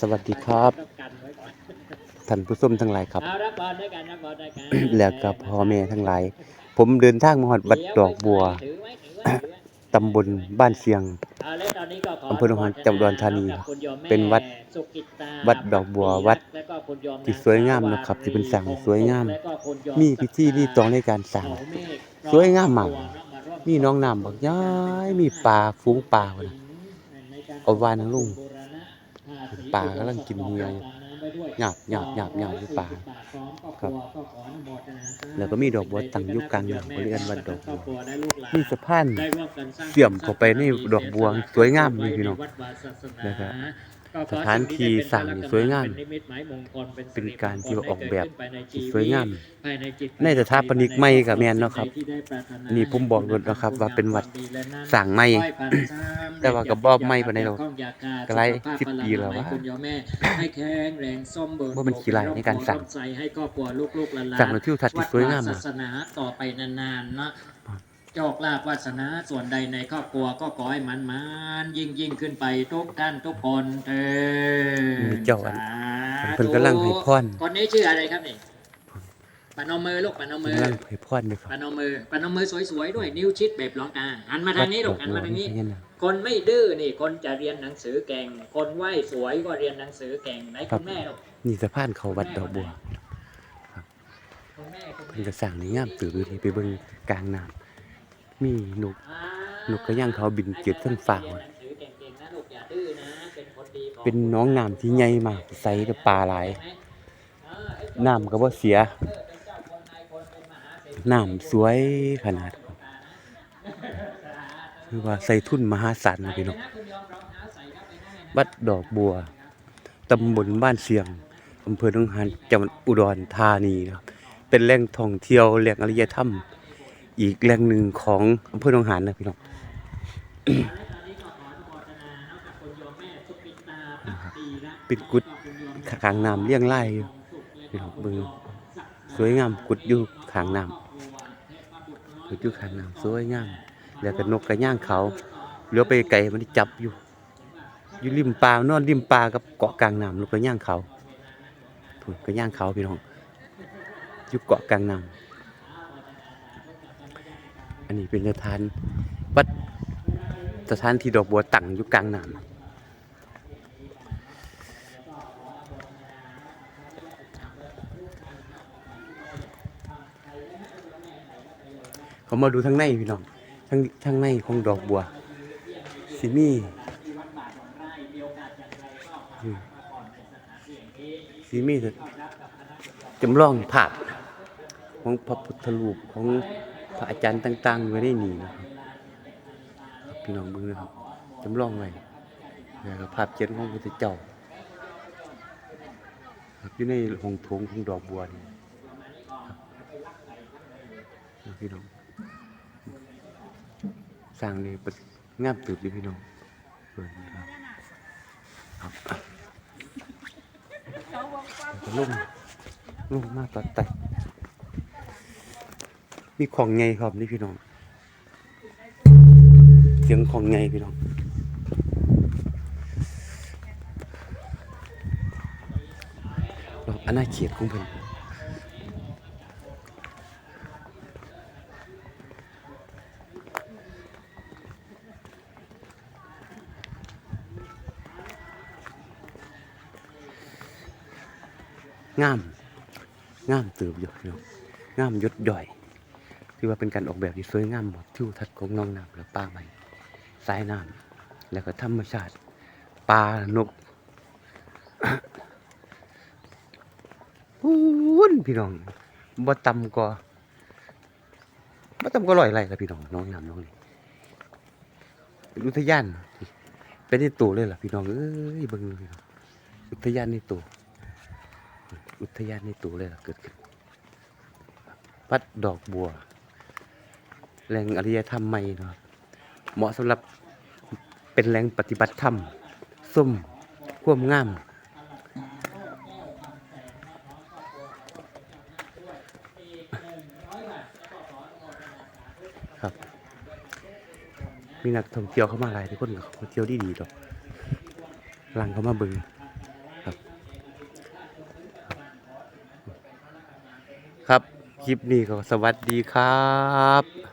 สวัสดีครับต้องกันไว้ก่อนท่านผู้ชมทั้งหลายครับเอารับบอลด้วยกันรับบอลด้วยกันแล้วก็พ่อแม่ทั้งหลาย ผมเดินทางมาฮอดวัดดอกบัวถือไว้ถือไว้ถือไว้ตำบลบ้านเชียงเอาแล้วตอนนี้ก็ขอำเภอหนองหานจังหวัดอุดรธานีกับคุณโยมแม่เป็นวัดสุกิตาวัดดอกบัววัดแล้วก็คุณโยมที่สวยงามนะครับที่เป็นสร้างสวยงามแล้วก็คุณโยมีพิธีรีตองในการสร้างเขาเมฆสวยงามมากร่วร่วมีน้องน้ำบักย้ายมีปลาฝูงปลาพุ่นน่ะเอาวานทั้งลุง ปลากำลังกินเหี่ยวอหยาบหยาบหยาบหยาบอยู่ปลาครับ แล้วก็มีดอกบัวตั้งอยู่กลางบริเวณวัดดอกบัวมีสะพานเสี่ยมเข้าไปในดอกบัวสวยงามนี่พี่น้องนะครับ สถานที่สร้างนี่สวยงาม เป็นการที่ออกแบบที่สวยงาม ในสถาปนิกใหม่ก็แม่นเนาะครับ นี่ผมบอกเลยนะครับ ว่าเป็นวัดสร้างใหม่แต่ว่าก็บ่ใหม่ปานใดหรอกก็หลายสิบปีแล้ววะคุณโยมแม่ให้แข็งแรงส้มเบิร์ว่ามันขี้ร้ายในการสร้างใจให้ครอบครัวลูกๆหลานๆสร้างในทิวทัศน์ที่สวยงามวัดวอะศาสนาต่อไปนานๆนะ โชคลาภวาสนาส่วนใดในครอบครัวก็ขอให้มันมันๆยิ่งยิ่งขึ้นไปทุกท่านทุกคนเถิดมีเจ้าอันสาธุเพิ่นกำลังให้พรคนนี้ชื่ออะไรครับนี่ปนมมือลูกปนมมือกำลังเผยพรด้วยครับปนมมือปนมมือสวยๆด้วยนิ้วชิดแบบร้องกาหันมาทางนี้ลูกหันมาทางนี้วัดดอกบัวนี่นะคนไม่ดื้อนี่คนจะเรียนหนังสือเก่งคนไหว้สวยก็เรียนหนังสือเก่งไหนคุณแม่ลูกนี่สะพานเขาวัดดอกบัวคุณแม่คุณเพิ่นแม่ก็สร้างในงามตื่นอยู่ไปเบิ่งกลางน้ำ มีนกนกกระย่างเขาบินเก็บทั้งฟ้าเรียนหนังสือเก่งๆนะลูกอย่าดื้อนะเป็นคนดีของเป็นหน้องน้ำที่ใหญ่มากใสแต่ปลาหลายน้ำก็บ่เสียน้ำสวยขนาดครับคือว่าใส่ทุนมหาศาลนะพี่น้องวัดดอกบัวตำบลบ้านเสียงอำเภอหนองหานจังหวัดอุดรธานีนะครับเป็นแหล่งท่องเที่ยวแหล่งอารยธรรม อีกแหล่งหนึ่งของอำเภอหนองหานนะพี่น้องเป็นกุดขางน้ำเลี้ยงไล่อยู่พี่น้องเบิ่งสวยงามกุดอยู่ขางน้ำกุดอยู่ขางน้ำสวยงาม แล้วก็นกกระย่างเขาเลี้ยวไปไกลมันจับอยู่ อยู่ริมปลานอนริมปลากับเกาะกลางน้ำนกกระย่างเขาถูกกระย่างเขาพี่น้องอยู่เกาะกลางน้ำ อันนี้เป็นสถานวัดสถานที่ดอกบัวตั้งอยู่กลางน้ำเขามาดูทางในพี่น้องทางทางในของดอกบัวสิมีสิมีแต่จำลองภาพของพระพุทธรูปของ พระอาจารย์ต่างๆไว้ในนี้นะครับพี่น้องเบิ่งนะครับจำลองไว้แล้วภาพเขียนของพระพุทธเจ้าครับอยู่ในห้องโถงของดอกบัวนี่พี่น้องสร้างนี่เป็นงามตืบดีพี่น้องเปิดครับครับลุ่มลุ่มมากตัดแต่ มีของไงครับนี่พี่น้อง เสียงของไงพี่น้องรอบอาณาเขตของเพิ่นงาม งามตืบอยู่เนาะงามยศย่อย อว่าเป็นการออกแบบที่สวยงามหมดทิวทัศน์ของน้องน้ำและป่าไม้สายน้ำแล้วก็ธรรมชาติปลานกพูนพี่น้องบ่ต่ำก็บ่ต่ำก็ร้อยไร่ละพี่น้องน้องน้ำน้องนี่เป็นอุทยานเป็นในตัวเลยล่ะพี่น้องเอ้ยเบิ่งดูพี่น้องอุทยานในตัวอุทยานในตัวเลยล่ะเกิดขึ้นวัดดอกบัว แรงอริยธรรมใหม่เนาะเหมาะสำหรับเป็นแรงปฏิบัติธรรมส้มข่วมง่ามครับ มีนักท่องเที่ยวเข้ามาหลายทุกคนกัาท่องเที่ยวดีๆดอกหลังเขามาบึงครับ ครับ คลิปนี้ก็สวัสดีครับ